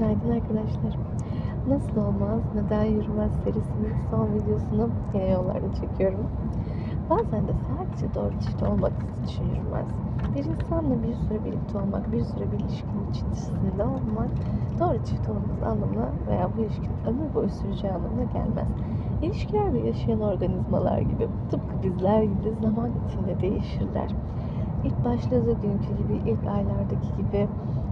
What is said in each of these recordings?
Günaydın arkadaşlar. Nasıl olmaz, neden yürümez serisinin son videosunu yine yollarda çekiyorum. Bazen de sadece doğru çift olmak için yürümez. Bir insanla bir süre birlikte olmak, bir süre bir ilişkinin içerisinde olmak doğru çift olması anlamına veya bu ilişkinin ömür boyu süreceği anlamına gelmez. İlişkilerde yaşayan organizmalar gibi, tıpkı bizler gibi zaman içinde değişirler. İlk başladığı günkü gibi, ilk aylardaki gibi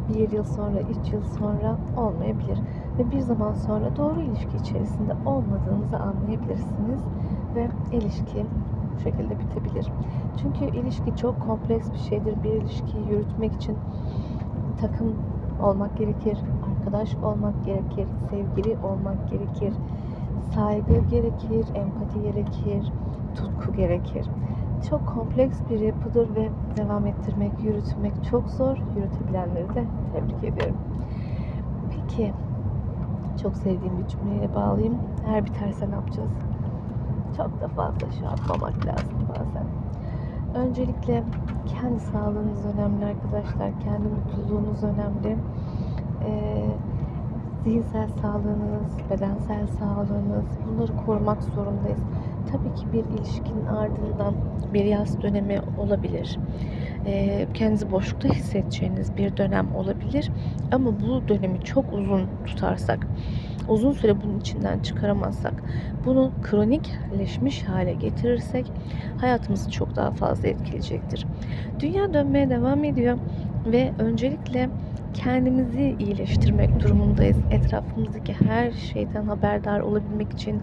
bir yıl sonra, üç yıl sonra olmayabilir. Ve bir zaman sonra doğru ilişki içerisinde olmadığınızı anlayabilirsiniz ve ilişki bu şekilde bitebilir. Çünkü ilişki çok kompleks bir şeydir. Bir ilişkiyi yürütmek için takım olmak gerekir, arkadaş olmak gerekir, sevgili olmak gerekir, saygı gerekir, empati gerekir, tutku gerekir. Çok kompleks bir yapıdır ve devam ettirmek, yürütmek çok zor. Yürütebilenleri de tebrik ediyorum. Peki, çok sevdiğim bir cümleyle bağlayayım. Her biterse ne yapacağız? Çok da fazla şey yapmamak lazım bazen. Öncelikle kendi sağlığınız önemli arkadaşlar. Kendi mutluluğunuz önemli. Ee, zihinsel sağlığınız, bedensel sağlığınız bunları korumak zorundayız. Tabii ki bir ilişkinin ardından bir yaz dönemi olabilir. Ee, kendinizi boşlukta hissedeceğiniz bir dönem olabilir. Ama bu dönemi çok uzun tutarsak, uzun süre bunun içinden çıkaramazsak, bunu kronikleşmiş hale getirirsek hayatımızı çok daha fazla etkileyecektir. Dünya dönmeye devam ediyor ve öncelikle kendimizi iyileştirmek durumundayız. Etrafımızdaki her şeyden haberdar olabilmek için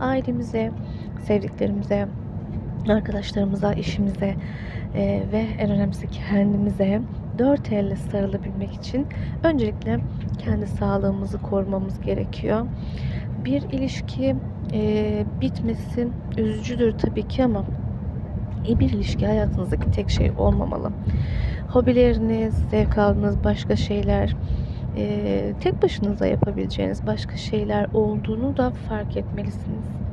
ailemize, sevdiklerimize, arkadaşlarımıza, işimize e, ve en önemlisi kendimize dört elle sarılabilmek için öncelikle kendi sağlığımızı korumamız gerekiyor. Bir ilişki e, bitmesi üzücüdür tabii ki ama iyi bir ilişki hayatınızdaki tek şey olmamalı. Hobileriniz, zevk aldığınız başka şeyler, e, tek başınıza yapabileceğiniz başka şeyler olduğunu da fark etmelisiniz.